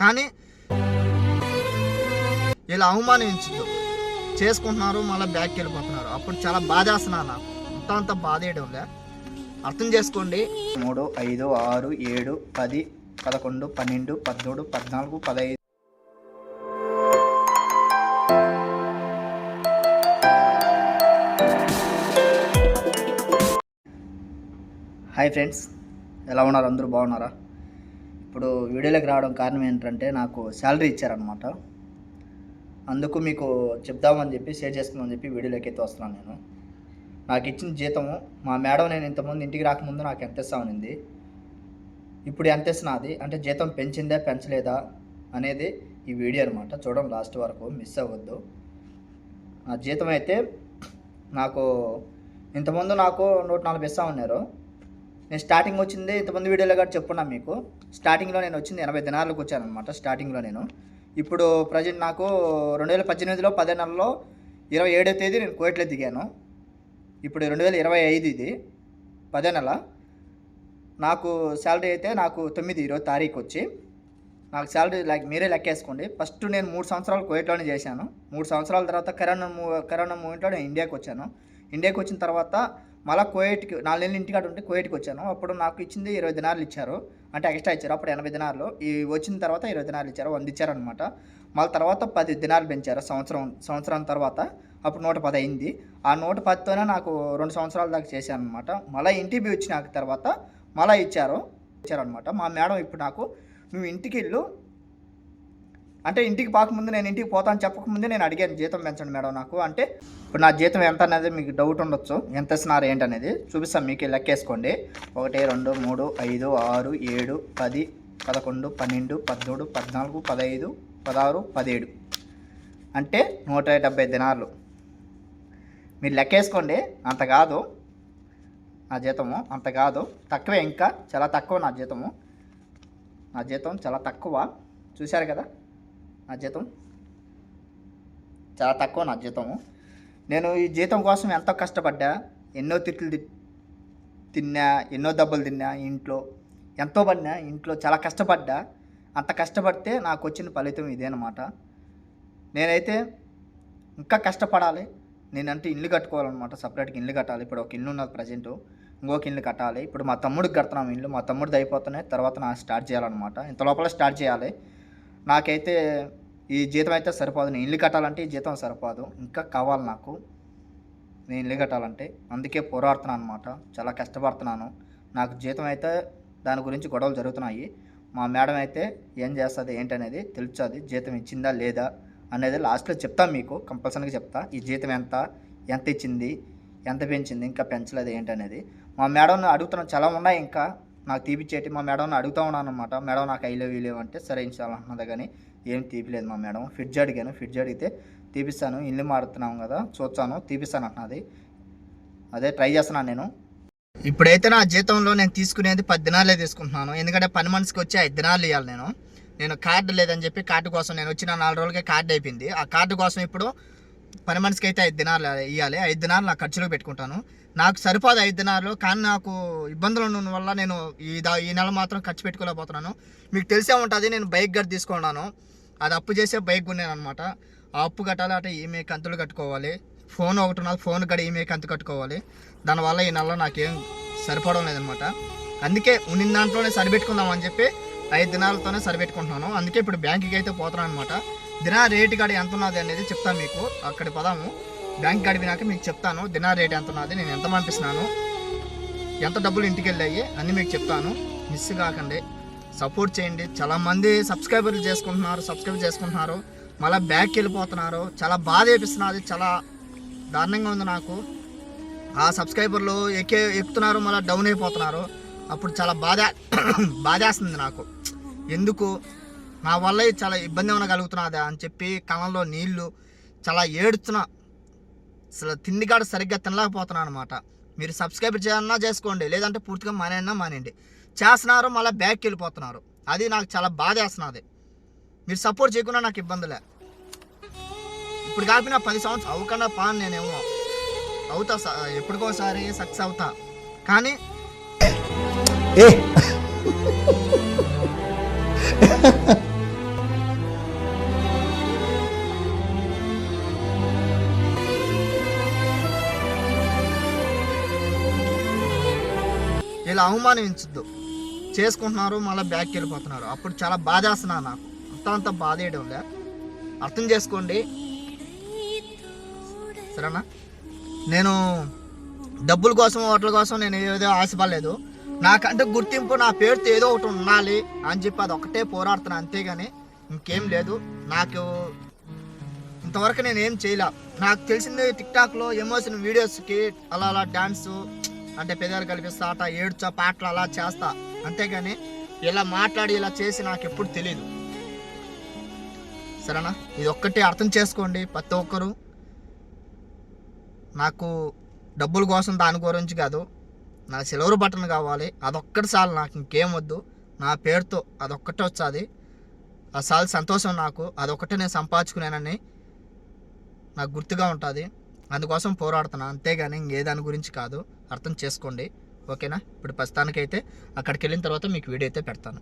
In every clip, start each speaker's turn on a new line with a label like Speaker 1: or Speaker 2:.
Speaker 1: కానీ ఇలా అవమానించదు చేసుకుంటున్నారు మళ్ళీ బ్యాక్కి వెళ్ళిపోతున్నారు. అప్పుడు చాలా బాధేస్తున్నారు నాకు. అంత అంత బాధ వేయడంలే అర్థం చేసుకోండి.
Speaker 2: మూడు ఐదు ఆరు ఏడు పది పదకొండు పన్నెండు పద్మూడు పద్నాలుగు పదహైదు. హాయ్ ఫ్రెండ్స్ ఎలా ఉన్నారు? అందరూ బాగున్నారా? ఇప్పుడు వీడియోలోకి రావడం కారణం ఏంటంటే నాకు శాలరీ ఇచ్చారనమాట అందుకు మీకు చెప్దామని చెప్పి షేర్ చేస్తామని చెప్పి వీడియోలోకి అయితే వస్తున్నాను నేను. నాకు ఇచ్చిన జీతము మా మేడం నేను ఇంతకుముందు ఇంటికి రాకముందు నాకు ఎంత ఇస్తామనింది ఇప్పుడు ఎంత ఇస్తున్నది అంటే జీతం పెంచిందా పెంచలేదా అనేది ఈ వీడియో అనమాట చూడడం లాస్ట్ వరకు మిస్ అవ్వద్దు. నా జీతం అయితే నాకు ఇంతకుముందు నాకు నూట నలభై ఇస్తా ఉన్నారు. నేను స్టార్టింగ్ వచ్చింది ఇంతమంది వీడియోలో కూడా చెప్పున్నా మీకు. స్టార్టింగ్లో నేను వచ్చింది ఎనభై దినాలకు వచ్చాను అనమాట స్టార్టింగ్లో నేను. ఇప్పుడు ప్రజెంట్ నాకు రెండు వేల పద్దెనిమిదిలో పదే నెలలో ఇరవై ఏడో తేదీ నేను కోయిట్లో దిగాను. ఇప్పుడు రెండు వేల ఇరవై ఐదు ఇది పదే నెల నాకు శాలరీ అయితే నాకు తొమ్మిది ఈరోజు తారీఖు వచ్చి నాకు శాలరీ లైక్ మీరే లెక్కేసుకోండి. ఫస్ట్ నేను మూడు సంవత్సరాలు కోయట్లోనే చేశాను. మూడు సంవత్సరాల తర్వాత కరోనా మూ కరోనా మూమెంట్లో నేను ఇండియాకి వచ్చాను. ఇండియాకి వచ్చిన తర్వాత మళ్ళీ కోయేట్కి నాలుగు నెలలు ఇంటికాడ ఉంటే కోయేట్కి వచ్చాను. అప్పుడు నాకు ఇచ్చింది ఇరవై దినాలు ఇచ్చారు. అంటే ఎక్స్ట్రా ఇచ్చారు. అప్పుడు ఎనభై దినాలు ఈ వచ్చిన తర్వాత ఇరవై దినాలు ఇచ్చారు. వంద ఇచ్చారనమాట మళ్ళీ తర్వాత పది దినాలు పెంచారు. సంవత్సరం సంవత్సరం తర్వాత అప్పుడు నూట పది అయింది. ఆ నూట పదితోనే నాకు రెండు సంవత్సరాల దాకా చేశాను అనమాట మళ్ళీ ఇంటికి వచ్చిన తర్వాత మళ్ళీ ఇచ్చారు. ఇచ్చారనమాట మా మేడం ఇప్పుడు నాకు నువ్వు ఇంటికి వెళ్ళు. అంటే ఇంటికి పోకముందు నేను ఇంటికి పోతాను చెప్పకముందే నేను అడిగాను జీతం పెంచండి మేడం నాకు. అంటే ఇప్పుడు నా జీతం ఎంత అనేది మీకు డౌట్ ఉండొచ్చు. ఎంత ఇస్తున్నారు ఏంటనేది చూపిస్తాను మీకు లెక్కేసుకోండి. ఒకటి రెండు మూడు ఐదు ఆరు ఏడు పది పదకొండు పన్నెండు పదమూడు పద్నాలుగు పదహైదు పదహారు పదిహేడు. అంటే నూట డెబ్బై దినాలు మీరు లెక్కేసుకోండి అంత కాదు. నా జీతము అంత కాదు. తక్కువే ఇంకా చాలా తక్కువ నా జీతము. నా జీతం చాలా తక్కువ. చూశారు కదా? నా జీతం చాలా తక్కువ నా జీతము నేను ఈ జీతం కోసం ఎంతో కష్టపడ్డా ఎన్నో తిట్లు తిన్నా ఎన్నో దెబ్బలు తిన్నా ఇంట్లో. ఎంతో పడినా ఇంట్లో చాలా కష్టపడ్డా. అంత కష్టపడితే నాకు వచ్చిన ఫలితం ఇదేనమాట నేనైతే ఇంకా కష్టపడాలి. నేనంటే ఇల్లు కట్టుకోవాలన్నమాట. సపరేట్గా ఇల్లు కట్టాలి. ఇప్పుడు ఒక ఇల్లు ఉన్నది ప్రజెంట్. ఇంకొక ఇల్లు కట్టాలి. ఇప్పుడు మా తమ్ముడికి కడుతున్నాం ఇల్లు. మా తమ్ముడిది అయిపోతున్నాయి. తర్వాత నాకు స్టార్ట్ చేయాలన్నమాట. ఇంత లోపల స్టార్ట్ చేయాలి. నాకైతే ఈ జీతం అయితే సరిపోదు. నేను ఇల్లు కట్టాలంటే ఈ జీతం సరిపోదు. ఇంకా కావాలి నాకు. నేను ఇల్లు కట్టాలంటే. అందుకే పోరాడుతున్నాను అనమాట చాలా కష్టపడుతున్నాను. నాకు జీతం అయితే దాని గురించి గొడవలు జరుగుతున్నాయి. మా మేడం అయితే ఏం చేస్తుంది ఏంటనేది తెలుస్తుంది. జీతం ఇచ్చిందా లేదా అనేది లాస్ట్లో చెప్తాను మీకు. కంపల్సరీగా చెప్తా. ఈ జీతం ఎంత ఎంత ఇచ్చింది ఎంత పెంచింది ఇంకా పెంచలేదు ఏంటనేది. మా మేడంని అడుగుతున్నాను చాలా ఉన్నాయి ఇంకా. నాకు తీపిచ్చేటి మా మేడంని అడుగుతూ ఉన్నాను అనమాట మేడం నాకు ఐలేవు వీలేవు అంటే సరే ఇన్షాల్లా అన్నది కానీ ఏం తీపిలేదు మా మేడం. ఫ్రిడ్జ్ అడిగాను ఫ్రిడ్జ్ అడిగితే తీపిస్తాను ఇల్లు మారుతున్నాం కదా చూస్తాను తీపిస్తాను అంటున్నది. అదే ట్రై చేస్తున్నాను నేను.
Speaker 1: ఇప్పుడైతే నా జీతంలో నేను తీసుకునేది పది దినాలే తీసుకుంటున్నాను. ఎందుకంటే పని మనిషికి వచ్చి ఐదు దినాలు ఇవ్వాలి నేను. నేను కార్డు లేదని చెప్పి కార్డు కోసం నేను వచ్చిన నాలుగు రోజులకే కార్డు అయిపోయింది. ఆ కార్డు కోసం ఇప్పుడు పని మనిషికి అయితే ఐదు దినాలు ఇవ్వాలి ఐదు దినాలు నా ఖర్చులో పెట్టుకుంటాను. నాకు సరిపోదు ఐదు దినాలు కానీ నాకు ఇబ్బందులు ఉన్న వల్ల నేను ఈ దా- ఈ నెల మాత్రం ఖర్చు పెట్టుకోలేకపోతున్నాను. మీకు తెలిసే ఉంటుంది నేను బైక్ గడి తీసుకున్నాను. అది అప్పు చేసే బైక్ ఉన్నాను అనమాట ఆ అప్పు కట్టాలి అంటే ఈమె కంతులు కట్టుకోవాలి. ఫోన్ ఒకటి ఉన్నది ఫోన్ గడి ఈమె కంతు కట్టుకోవాలి. దానివల్ల ఈ నెలలో నాకేం సరిపడం లేదనమాట అందుకే ఉన్న దాంట్లోనే సరిపెట్టుకుందాం అని చెప్పి ఐదు దినాలతోనే సరిపెట్టుకుంటున్నాను. అందుకే ఇప్పుడు బ్యాంకుకి అయితే పోతున్నాను అనమాట దినా రేటు కాడ ఎంత ఉన్నది అనేది చెప్తాను మీకు. అక్కడ పదాము. బ్యాంక్ గడిపినాక మీకు చెప్తాను. దినా రేట్ ఎంత ఉన్నది నేను ఎంత పంపిస్తున్నాను ఎంత డబ్బులు ఇంటికి వెళ్ళాయి అన్నీ మీకు చెప్తాను. మిస్ కాకండి. సపోర్ట్ చేయండి. చాలా మంది సబ్స్క్రైబర్లు చేసుకుంటున్నారు సబ్స్క్రైబ్ చేసుకుంటున్నారు. మళ్ళీ బ్యాక్ వెళ్ళిపోతున్నారు. చాలా బాధ వేపిస్తున్నది. చాలా దారుణంగా ఉంది నాకు. ఆ సబ్స్క్రైబర్లు ఎక్కే ఎక్కుతున్నారు మళ్ళీ డౌన్ అయిపోతున్నారు. అప్పుడు చాలా బాధ బాధేస్తుంది నాకు. ఎందుకు? నా వల్ల చాలా ఇబ్బంది ఏమైనా కలుగుతున్నదా అని చెప్పి కళ్ళల్లో నీళ్ళు చాలా ఏడుతున్నా అసలు తిండి కాడ సరిగ్గా తినలేకపోతున్నాను అనమాట మీరు సబ్స్క్రైబ్ చేయాలన్నా చేసుకోండి లేదంటే పూర్తిగా మానేయన్నా మానేయండి. చేస్తున్నారు మళ్ళీ బ్యాక్కి వెళ్ళిపోతున్నారు. అది నాకు చాలా బాధ వేస్తున్నది. మీరు సపోర్ట్ చేయకుండా నాకు ఇబ్బందులే ఇప్పుడు కాకపోయినా పది సంవత్సరం అవ్వకుండా పాను నేనేమో అవుతా ఎప్పటికోసారి సక్సెస్ అవుతా. కానీ
Speaker 2: ఏ? ఇలా అవమానించద్దు. చేసుకుంటున్నారు మళ్ళీ బ్యాక్ వెళ్ళిపోతున్నారు. అప్పుడు చాలా బాధేస్తున్నా నాకు. అంత అంత బాధ వేయడంలే అర్థం చేసుకోండి. సరేనా? నేను డబ్బుల కోసం వాటి కోసం నేను ఏదో ఆశపడలేదు. నాకంటే గుర్తింపు నా పేరుతో ఏదో ఒకటి ఉండాలి అని చెప్పి అది ఒకటే పోరాడుతున్నా. అంతేగాని ఇంకేం లేదు. నాకు ఇంతవరకు నేను ఏం చేయలే. నాకు తెలిసింది టిక్టాక్లో ఎమోషన్ వీడియోస్కి అలా అలా డ్యాన్స్ అంటే పెదాలు కల్పిస్తా అట ఏడ్చా పాటలు అలా చేస్తా. అంతేగాని ఇలా మాట్లాడి ఇలా చేసి నాకు ఎప్పుడు తెలియదు సరేనా? ఇది ఒక్కటి అర్థం చేసుకోండి ప్రతి ఒక్కరు. నాకు డబ్బుల కోసం దాని గురించి కాదు నా సిల్వర్ బటన్ కావాలి అదొక్కటి చాలు నాకు ఇంకేం వద్దు. నా పేరుతో అదొక్కటే వచ్చాది. ఆ చాలు సంతోషం నాకు అదొక్కటే నేను సంపాదించుకున్నానని నాకు గుర్తుగా ఉంటుంది. అందుకోసం పోరాడుతున్నా అంతేగాని ఇంకే దాని గురించి కాదు. అర్థం చేసుకోండి. ఓకేనా? ఇప్పుడు ప్రస్తుతానికైతే అక్కడికి వెళ్ళిన తర్వాత మీకు వీడియో అయితే పెడతాను.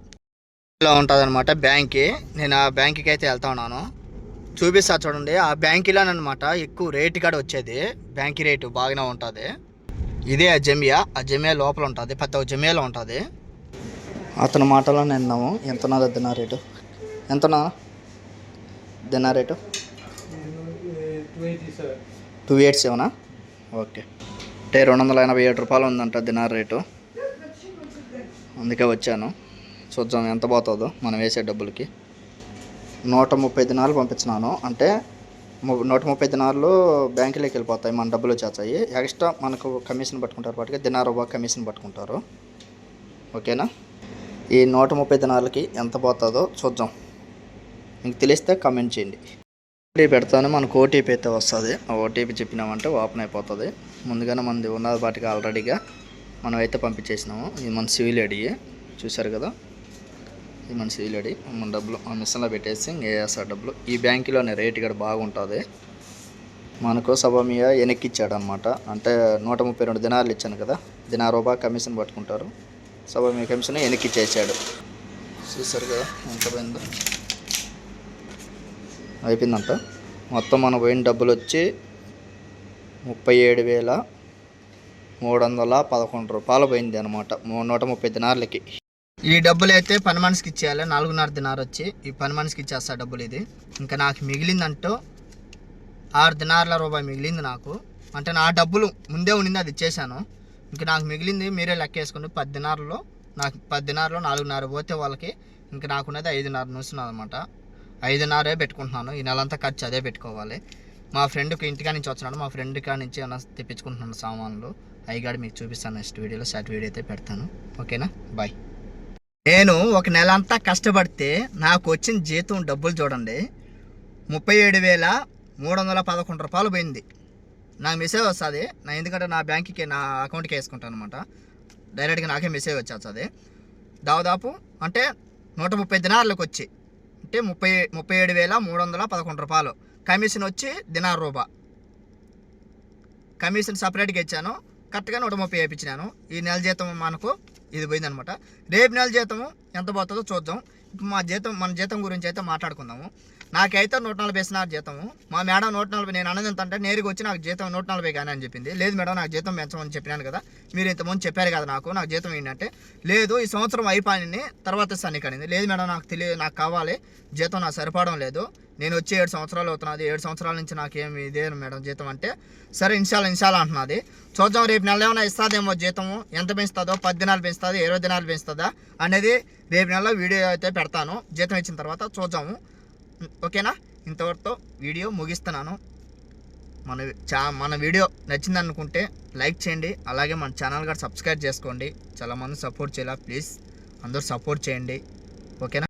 Speaker 2: ఇలా ఉంటుంది అనమాట బ్యాంక్కి నేను ఆ బ్యాంక్కి అయితే వెళ్తా ఉన్నాను. చూపిస్తా చూడండి. ఆ బ్యాంకులోనమాట ఎక్కువ రేటు కాడ వచ్చేది. బ్యాంక్ రేటు బాగానే ఉంటుంది. ఇదే ఆ జమియా. ఆ జమియా లోపల ఉంటుంది. ఒక్క జమియాలో ఉంటుంది. అతని మాటలో నిన్నాము ఎంత ఉన్నదో దినా రేటు? ఎంతనా దినా రేటు? టూ ఎయిట్ సెవెనా ఓకే. అంటే రెండు వందల ఎనభై ఏడు రూపాయలు ఉందంట దినార్ రేటు. అందుకే వచ్చాను. చూద్దాం ఎంత పోతుందో మనం వేసే డబ్బులకి. నూట ముప్పై దినాలు పంపించినాను. అంటే ము- నూట ముప్పై దినాలు బ్యాంకులోకి వెళ్ళిపోతాయి. మన డబ్బులు వచ్చేస్తాయి. ఎక్స్ట్రా మనకు కమిషన్ పట్టుకుంటారు వాటికి. దినార్ ఒక కమిషన్ పట్టుకుంటారు. ఓకేనా? ఈ నూట ముప్పై దినాలకి ఎంత పోతుందో చూద్దాం. మీకు తెలిస్తే కామెంట్ చేయండి. ఓటీపీ పెడతాను మనకు ఓటీపీ అయితే వస్తుంది. ఆ ఓటీపీ చెప్పినామంటే ఓపెన్ అయిపోతుంది. ముందుగానే మనది ఉన్నది వాటికి ఆల్రెడీగా మనం అయితే పంపించేసినాము. ఇది మన సివిల్ ఐడి. చూశారు కదా? ఇది మన సివిల్ ఐడి. మన డబ్బులు ఆ మిషన్లో పెట్టేసి ఏఎస్ఆర్ డబ్బులు. ఈ బ్యాంకులోనే రేటు కూడా బాగుంటుంది. మనకు సభమీయ వెనక్కి ఇచ్చాడు అనమాట అంటే నూట ముప్పై రెండు దినాలు ఇచ్చాను కదా? దినా రూపాయ కమిషన్ పట్టుకుంటారు. సభమీయ కమిషన్ వెనక్కి ఇచ్చేసాడు చూసారు కదా? ఎంత పోయిందో? అయిపోయిందంట. మొత్తం మనం పోయిన డబ్బులు వచ్చి ముప్పై ఏడు వేల మూడు వందల పదకొండు రూపాయలు పోయింది అనమాట నూట ముప్పై దినార్లకి. ఈ డబ్బులు అయితే పని మనిషికి ఇచ్చేయాలి. నాలుగున్నర దినారు వచ్చి ఈ పని మనిషికి ఇచ్చేస్తా డబ్బులు ఇది. ఇంకా నాకు మిగిలిందంటూ ఆరు దినార్ల రూపాయి మిగిలింది నాకు. అంటే నా డబ్బులు ముందే ఉండింది అది ఇచ్చేసాను ఇంకా నాకు మిగిలింది మీరే లెక్క వేసుకోండి పది దినార్లో నాకు పది దినార్లో నాలుగున్నర పోతే వాళ్ళకి ఇంకా నాకున్నది ఐదున్నర నూస్తున్నది అనమాట ఐదున్నరే పెట్టుకుంటున్నాను. ఈ నెలంతా ఖర్చు అదే పెట్టుకోవాలి. మా ఫ్రెండ్కి ఇంటికా నుంచి వచ్చినాడు మా ఫ్రెండ్ కాడ నుంచి అన్న తెప్పించుకుంటున్నాను సామాన్లు. అయ్యగాడు మీకు చూపిస్తాను నెక్స్ట్ వీడియోలో. షార్ట్ వీడియో అయితే పెడతాను. ఓకేనా? బాయ్. నేను ఒక నెల అంతా కష్టపడితే నాకు వచ్చిన జీతం డబ్బులు చూడండి. ముప్పై ఏడు వేల మూడు వందల పదకొండు రూపాయలు పోయింది. నాకు మెసేజ్ వస్తుంది. నా ఎందుకంటే నా బ్యాంక్కి నా అకౌంట్కి వేసుకుంటాను అనమాట డైరెక్ట్గా నాకే మెసేజ్ వచ్చేస్తుంది. దాదాపు అంటే నూట ముప్పై దినార్లకు వచ్చి కాబట్టి ముప్పై ముప్పై ఏడు వేల మూడు వందల పదకొండు రూపాయలు. కమిషన్ వచ్చి దినార్ రూపా. కమిషన్ సపరేట్గా ఇచ్చాను. కరెక్ట్గా నూట ముప్పై వేయించినాను. ఈ నెల జీతం మనకు ఇది పోయిందనమాట రేపు నెల జీతము ఎంత పోతుందో చూద్దాం. ఇప్పుడు మా జీతం మన జీతం గురించి అయితే మాట్లాడుకుందాము. నాకైతే నూట నలభై ఇస్తున్నారు జీతము. మా మేడం నూట నలభై నేను అన్నది ఎంత అంటే నేరుగా వచ్చి నాకు జీతం నూట నలభై కానీ అని చెప్పింది. లేదు మేడం నాకు జీతం పెంచమని చెప్పినాను కదా. మీరు ఇంతకుముందు చెప్పారు కదా నాకు నాకు జీతం ఏంటంటే లేదు ఈ సంవత్సరం అయిపోయింది తర్వాత ఇస్తాను ఇక్కడ లేదు మేడం నాకు తెలియదు నాకు కావాలి జీతం నాకు సరిపడడం లేదు. నేను వచ్చి ఏడు సంవత్సరాలు అవుతున్నది ఏడు సంవత్సరాల నుంచి నాకేమి ఇదే మేడం జీతం అంటే సరే ఇన్షాల్ ఇన్షాల్ అంటున్నది. చూద్దాం రేపు నెల ఏమైనా ఇస్తుందేమో జీతము ఎంత పెంచుతుందో పది దినాలు పెంచుతుంది ఇరవై దినాలు పెంచుతుందా అనేది రేపు నెలలో వీడియో అయితే పెడతాను. జీతం ఇచ్చిన తర్వాత చూద్దాము. ఓకేనా? ఇంతవరతో వీడియో ముగిస్తున్నాను. మన చా మన వీడియో నచ్చింది అనుకుంటే లైక్ చేయండి. అలాగే మన ఛానల్ కూడా సబ్స్క్రైబ్ చేసుకోండి. చాలామంది సపోర్ట్ చేయాలి? ప్లీజ్ అందరూ సపోర్ట్ చేయండి. ఓకేనా?